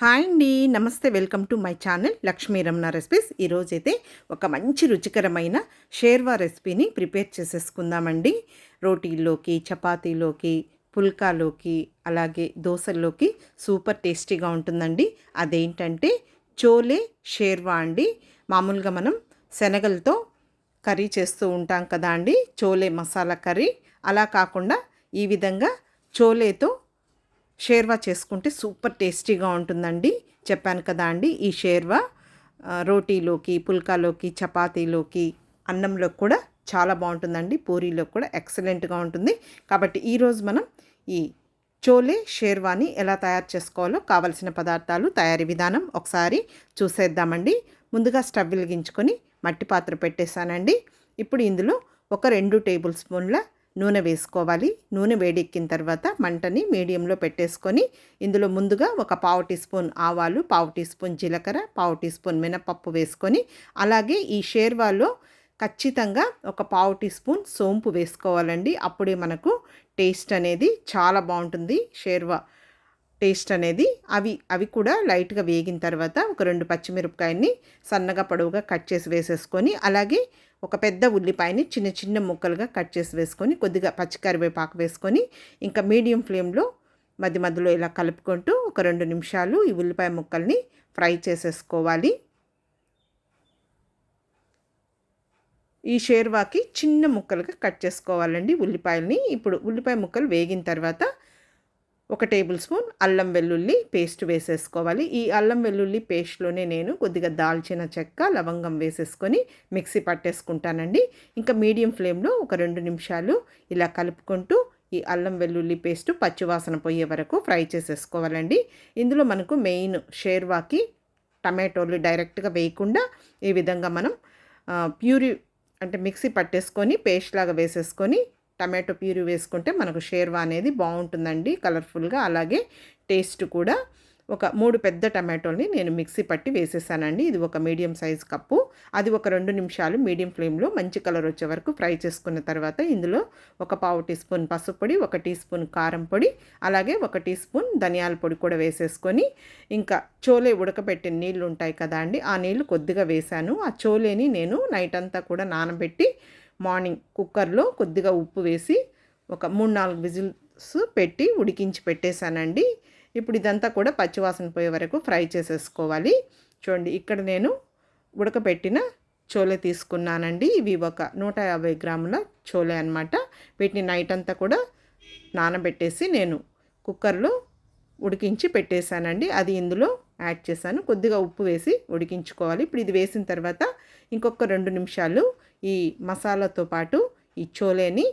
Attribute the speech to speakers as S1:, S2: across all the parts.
S1: Hi అండి. నమస్తే. Welcome to my channel Lakshmi Ramana recipes. ఈరోజైతే ఒక మంచి రుచికరమైన షేర్వా రెసిపీని ప్రిపేర్ చేసేసుకుందామండి. రోటీల్లోకి చపాతీలోకి పుల్కాలోకి అలాగే దోశల్లోకి సూపర్ టేస్టీగా ఉంటుందండి. అదేంటంటే చోలే షేర్వా అండి. మామూలుగా మనం శనగలతో కర్రీ చేస్తూ ఉంటాం కదా అండి. చోలే మసాలా కర్రీ. అలా కాకుండా ఈ విధంగా చోలేతో షేర్వా చేసుకుంటే సూపర్ టేస్టీగా ఉంటుందండి. చెప్పాను కదా అండి ఈ షేర్వా రోటీలోకి పుల్కాలోకి చపాతీలోకి అన్నంలో కూడా చాలా బాగుంటుందండి. పూరీలో కూడా ఎక్సలెంట్గా ఉంటుంది. కాబట్టి ఈరోజు మనం ఈ చోలే షేర్వాని ఎలా తయారు చేసుకోవాలో కావలసిన పదార్థాలు తయారీ విధానం ఒకసారి చూసేద్దామండి. ముందుగా స్టవ్ వెలిగించుకొని మట్టి పాత్ర పెట్టేశానండి. ఇప్పుడు ఇందులో ఒక రెండు టేబుల్ స్పూన్ల నూనె వేసుకోవాలి. నూనె వేడెక్కిన తర్వాత మంటని మీడియంలో పెట్టేసుకొని ఇందులో ముందుగా ఒక పావు టీ స్పూన్ ఆవాలు పావు టీ స్పూన్ జీలకర్ర పావు టీ స్పూన్ మినపప్పు వేసుకొని అలాగే ఈ షేర్వాలో ఖచ్చితంగా ఒక పావు టీ స్పూన్ సోంపు వేసుకోవాలండి. అప్పుడే మనకు టేస్ట్ అనేది చాలా బాగుంటుంది. షేర్వా టేస్ట్ అనేది అవి అవి కూడా లైట్గా వేగిన తర్వాత ఒక రెండు పచ్చిమిరపకాయని సన్నగా పొడవుగా కట్ చేసి వేసేసుకొని అలాగే ఒక పెద్ద ఉల్లిపాయని చిన్న చిన్న ముక్కలుగా కట్ చేసి వేసుకొని కొద్దిగా పచ్చికరివేపాకు వేసుకొని ఇంకా మీడియం ఫ్లేమ్లో మధ్య మధ్యలో ఇలా కలుపుకుంటూ ఒక రెండు నిమిషాలు ఈ ఉల్లిపాయ ముక్కల్ని ఫ్రై చేసేసుకోవాలి. ఈ షేర్వాకి చిన్న ముక్కలుగా కట్ చేసుకోవాలండి ఉల్లిపాయల్ని. ఇప్పుడు ఉల్లిపాయ ముక్కలు వేగిన తర్వాత ఒక టేబుల్ స్పూన్ అల్లం వెల్లుల్లి పేస్ట్ వేసేసుకోవాలి. ఈ అల్లం వెల్లుల్లి పేస్ట్లోనే నేను కొద్దిగా దాల్చిన చెక్క లవంగం వేసేసుకొని మిక్సీ పట్టేసుకుంటానండి. ఇంకా మీడియం ఫ్లేమ్లో ఒక రెండు నిమిషాలు ఇలా కలుపుకుంటూ ఈ అల్లం వెల్లుల్లి పేస్ట్ పచ్చివాసన పోయే వరకు ఫ్రై చేసేసుకోవాలండి. ఇందులో మనకు మెయిన్ షేర్వాకి టమాటోలు డైరెక్ట్గా వేయకుండా ఈ విధంగా మనం ప్యూరి ప్యూరీ అంటే మిక్సీ పట్టేసుకొని పేస్ట్ లాగా వేసేసుకొని టమాటో ప్యూరీ వేసుకుంటే మనకు షేర్వా అనేది బాగుంటుందండి కలర్ఫుల్గా. అలాగే టేస్ట్ కూడా ఒక మూడు పెద్ద టమాటోల్ని నేను మిక్సీ పట్టి వేసేసానండి. ఇది ఒక మీడియం సైజ్ కప్పు. అది ఒక రెండు నిమిషాలు మీడియం ఫ్లేమ్లో మంచి కలర్ వచ్చే వరకు ఫ్రై చేసుకున్న తర్వాత ఇందులో ఒక పావు టీ స్పూన్ పసుపు పొడి ఒక టీ స్పూన్ కారం పొడి అలాగే ఒక టీ స్పూన్ ధనియాల పొడి కూడా వేసేసుకొని ఇంకా చోలే ఉడకబెట్టిన నీళ్ళు ఉంటాయి కదా అండి ఆ నీళ్ళు కొద్దిగా వేశాను ఆ చోలేని నేను నైట్ అంతా కూడా నానబెట్టి మార్నింగ్ కుక్కర్లో కొద్దిగా ఉప్పు వేసి ఒక మూడు నాలుగు విజిల్స్ పెట్టి ఉడికించి పెట్టేశానండి. ఇప్పుడు ఇదంతా కూడా పచ్చివాసన పోయే వరకు ఫ్రై చేసేసుకోవాలి. చూడండి ఇక్కడ నేను ఉడకబెట్టిన చోలే తీసుకున్నానండి. ఇవి ఒక నూట యాభై గ్రాముల చోలే అనమాట వీటిని నైట్ అంతా కూడా నానబెట్టేసి నేను కుక్కర్లో ఉడికించి పెట్టేశానండి. అది ఇందులో యాడ్ చేశాను. కొద్దిగా ఉప్పు వేసి ఉడికించుకోవాలి. ఇప్పుడు ఇది వేసిన తర్వాత ఇంకొక రెండు నిమిషాలు ఈ మసాలాతో పాటు ఈ చోలేని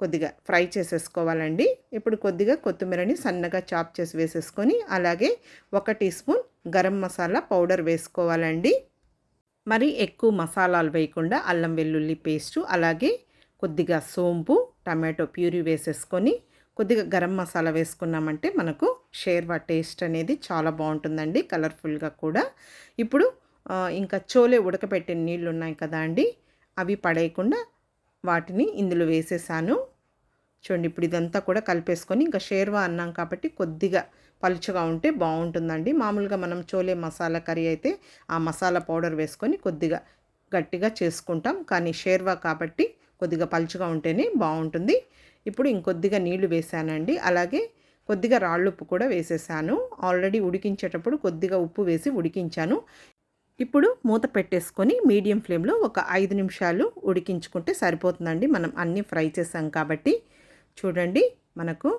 S1: కొద్దిగా ఫ్రై చేసేసుకోవాలండి. ఇప్పుడు కొద్దిగా కొత్తిమీరని సన్నగా చాప్ చేసి వేసేసుకొని అలాగే ఒక tea spoon garam masala powder వేసుకోవాలండి. మరి ఎక్కువ మసాలాలు వేయకుండా అల్లం వెల్లుల్లి పేస్టు అలాగే కొద్దిగా సోంపు టమాటో ప్యూరీ వేసేసుకొని కొద్దిగా గరం మసాలా వేసుకున్నామంటే మనకు షేర్వా టేస్ట్ అనేది చాలా బాగుంటుందండి కలర్ఫుల్గా కూడా. ఇప్పుడు ఇంకా చోలే ఉడకపెట్టిన నీళ్ళు ఉన్నాయి కదా అండి అవి పడేయకుండా వాటిని ఇందులో వేసేసాను. చూడండి ఇప్పుడు ఇదంతా కూడా కలిపేసుకొని ఇంకా షేర్వా అన్నాం కాబట్టి కొద్దిగా పలుచగా ఉంటే బాగుంటుందండి. మామూలుగా మనం చోలే మసాలా కర్రీ అయితే ఆ మసాలా పౌడర్ వేసుకొని కొద్దిగా గట్టిగా చేసుకుంటాం. కానీ షేర్వా కాబట్టి కొద్దిగా పలుచగా ఉంటేనే బాగుంటుంది. ఇప్పుడు ఇంకొద్దిగా నీళ్ళు వేసానండి. అలాగే కొద్దిగా రాళ్ళుప్పు కూడా వేసేసాను. ఆల్రెడీ ఉడికించేటప్పుడు కొద్దిగా ఉప్పు వేసి ఉడికించాను. ఇప్పుడు మూత పెట్టేసుకొని మీడియం ఫ్లేమ్లో ఒక ఐదు నిమిషాలు ఉడికించుకుంటే సరిపోతుందండి. మనం అన్నీ ఫ్రై చేసాం కాబట్టి చూడండి మనకు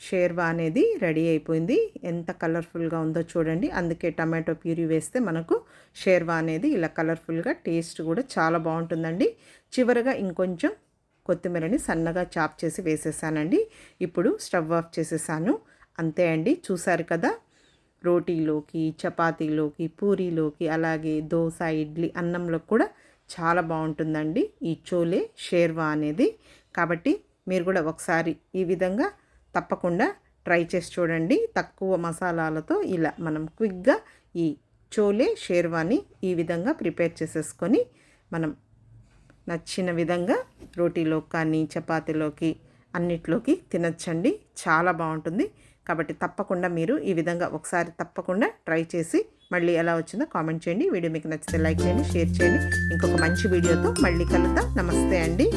S1: షేర్వా అనేది రెడీ అయిపోయింది. ఎంత కలర్ఫుల్గా ఉందో చూడండి. అందుకే టమాటో ప్యూరీ వేస్తే మనకు షేర్వా అనేది ఇలా కలర్ఫుల్గా టేస్ట్ కూడా చాలా బాగుంటుందండి. చివరగా ఇంకొంచెం కొత్తిమీరని సన్నగా చాప్ చేసి వేసేసానండి. ఇప్పుడు స్టవ్ ఆఫ్ చేసేసాను. అంతే అండి. చూసారు కదా రోటీలోకి చపాతీలోకి పూరీలోకి అలాగే దోశ ఇడ్లీ అన్నంలో కూడా చాలా బాగుంటుందండి. ఈ చోలే షేర్వా అనేది. కాబట్టి మీరు కూడా ఒకసారి ఈ విధంగా తప్పకుండా ట్రై చేసి చూడండి. తక్కువ మసాలాలతో ఇలా మనం క్విక్గా ఈ చోలే షేర్వాని ఈ విధంగా ప్రిపేర్ చేసేసుకొని మనం నచ్చిన విధంగా రోటీలో కానీ చపాతీలోకి అన్నిట్లోకి తినచ్చండి. చాలా బాగుంటుంది. కాబట్టి తప్పకుండా మీరు ఈ విధంగా ఒకసారి తప్పకుండా ట్రై చేసి మళ్ళీ ఎలా వచ్చిందో కామెంట్ చేయండి. వీడియో మీకు నచ్చితే లైక్ చేయండి షేర్ చేయండి. ఇంకొక మంచి వీడియోతో మళ్ళీ కలుద్దాం. నమస్తే అండి.